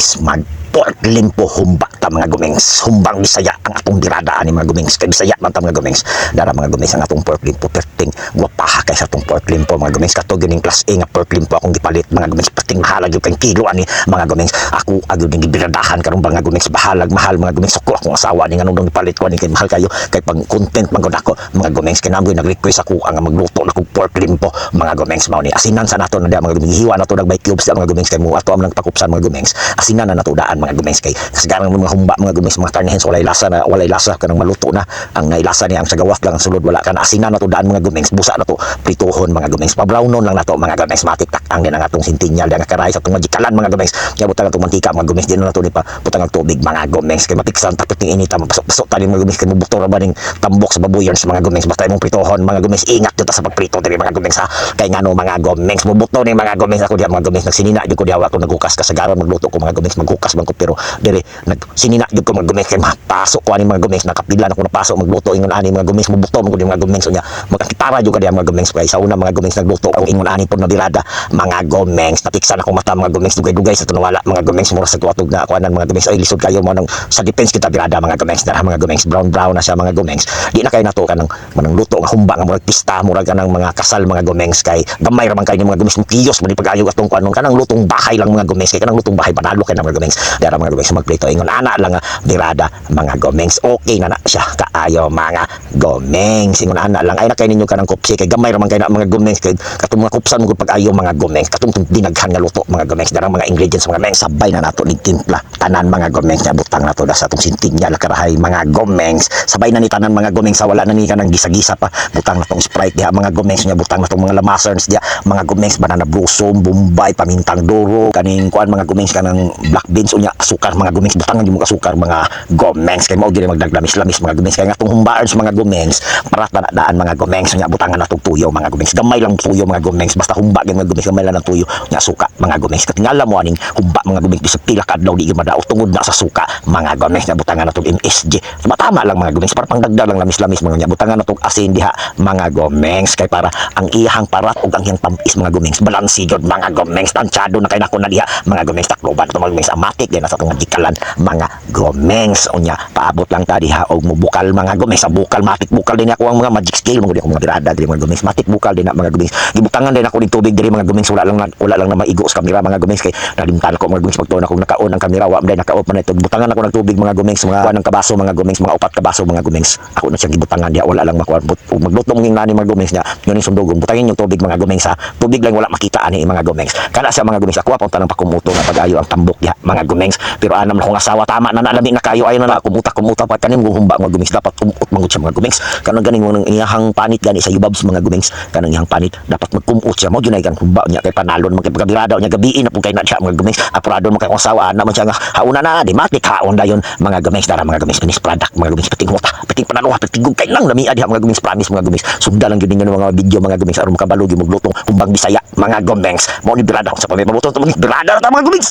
gumings. Mag pork limpo humba ta mga gumings. Humbang bisaya ang atong diradaan ni mga gumings. Kay bisaya man ta mga gumings. Dara mga gumings ang atong pork limpo perting guwapaha kay sa atong pork limpo mga gumings kato gining class A nga pork limpo akong gipalit mga gumings perting mahalag yung kang kilo ani mga gumings ako agud ning gibiradahan karon mga gumings bahalag mahal mga gumings ako akong asawa ni nganong gipalit ko ani kay mahal kayo kay pang content man gud ako mga gumings kay namoy nag-request ako ang magluto na kog pork limpo mga gumings mao ni asinan sa nato na mga gumings hiwa na to nag cubes mga gumings kay mo ato am nang pakupsan mga gumings asinan na nato daan mga gumings kay kasagaran mga humba mga gumings mga karnehen walay lasa na walay lasa kanang maluto na ang nailasa niya ang sa gawas lang ang sulod wala ka na asinan na to daan mga gumings busa na to prituhon mga gumings pabrownon lang nato mga gumings matiktak ang din ang atong sintinyal ang karay sa atong magikalan mga gumings kaya butang atong mantika mga gumings din na to ni pa butang ang tubig mga gumings kay matiksan tapos ning inita mapasok-pasok tali mga gumings kay mubuto ra ba ning tambok sa babuyon sa mga gumings basta imong prituhon mga gumings ingat ta sa pagprito diri mga gumings ha kay ngano mga gumings mubuto ni mga gumings ako diha mga gumings nagsinina jud ko diha ako nagukas kasagaran magluto ko mga gumings maghukas man ko pero diri nagsinina jud ko mga gumings kay mapasok ko ani mga gumings nakapila na ko napasok magluto ingon ani mga gumings mubuto man ko di mga gumings unya magkitara jud ka diha mga gumings kay sa una mga gumings nagluto ako ingon ani pud nadirada. Mga gumings natiksan ako mata mga gumings dugay-dugay sa tunwala mga gumings mura sa tuwatog na ng mga gumings ay lisod kayo mo nang sa defense kita dirada mga gumings na mga gumings brown brown na siya mga gumings di na kayo nato ka ng manang luto nga humba nga murag pista murag ka ng mga kasal mga gumings kay gamay ra man kayo ng mga gumings kiyos man pag-ayo atong kuanon kanang lutong bahay lang mga gumings kay kanang lutong bahay panalo kay ng mga gumings dara mga gumings magplito ingon ana lang nga dirada mga gumings okay na na siya kaayo mga gumings ingon ana lang ay na kay ninyo kanang kupsi kay gamay man na mga gumings kay katong mga kupsan mo pag-ayo mga gumings katong dinaghan nga luto mga gumings dara mga ingredients mga gumings sabay na nato ni timpla tanan mga gumings nya butang nato da sa atong sintinya lakarahay mga gumings sabay na ni tanan mga gumings sa wala na ni kanang gisa-gisa pa. Butang natong sprite diha mga gumings nya butang natong mga lamasers diha. Mga gumings banana blossom bombay pamintang duro kaning kuan mga gumings kanang black beans unya asukar mga gumings butangan yung mga asukar mga gumings kay mao gini magdaglamis-lamis mga gumings kay ngatong humbaan sa mga gumings para tanadaan mga gumings unya butangan natong tuyo mga gumings gamay lang tuyo mga gumings basta humba gyud mga gumings gamay lang ng tuyo nya suka mga gumings katingala mo aning humba mga gumings bisag pila ka adlaw di gyud madaot tungod na sa suka mga gumings nya butangan natong MSG tama lang mga gumings para pangdagdag lang lamis-lamis mga butangan natong asin diha mga gumings kay para ang iyahang parat ug ang iyang tampis mga gumings balansi jud mga gumings tansyado na kay nako na diha mga gumings takloban to mga gumings amatik din sa tong gikalan mga gumings unya paabot lang ta diha og mubukal mga gumings sa bukal matik bukal din ako ang mga magic scale mga mga birada diri mga gumings matik bukal din na mga gumings gibutangan din ako ng tubig diri mga gumings wala lang na, wala lang na maigo sa kamera mga gumings kay nalimtan ako mga gumings pagtuon ako nakaon ang kamera wa man nakaoff man ito. Butangan ako ng tubig mga gumings mga kuan ng kabaso mga gumings mga upat kabaso mga gumings. Ako na siyang gibutangan diha wala lang makuha. Magluto mong nani mga gumings niya yun sundugong. Butangin yung tubig mga gumings ha. Tubig lang wala makita ani mga gumings. Kana sa mga gumings ako apong tanang pakumuto nga pag-ayo ang tambok diha mga gumings. Pero anam na kong asawa tama na nalami na kayo ayo na na kumuta kumuta pa kanim humba mga gumings. Dapat kumut mangud siya mga gumings. Kanang ganing mo nang iyahang panit gani sa yubabs mga gumings. Kanang iyahang panit dapat magkumut siya. Mo gyud ay kan humba niya kay panalon pagkabirada niya gabiin na pud kay na siya mga gumings. Apurado man kay asawa ana man siya nga hauna na di matik haon dayon. Mga gumings dara mga gumings finished product mga gumings pating huta pating panaluha pating gugkay lang nami diha mga gumings promise mga gumings sunda lang gyud ninyo mga video mga gumings aron makabalo gyud maglutong humbang bisaya mga gumings mo ni birada sa pamay mabuto to mga birada mga gumings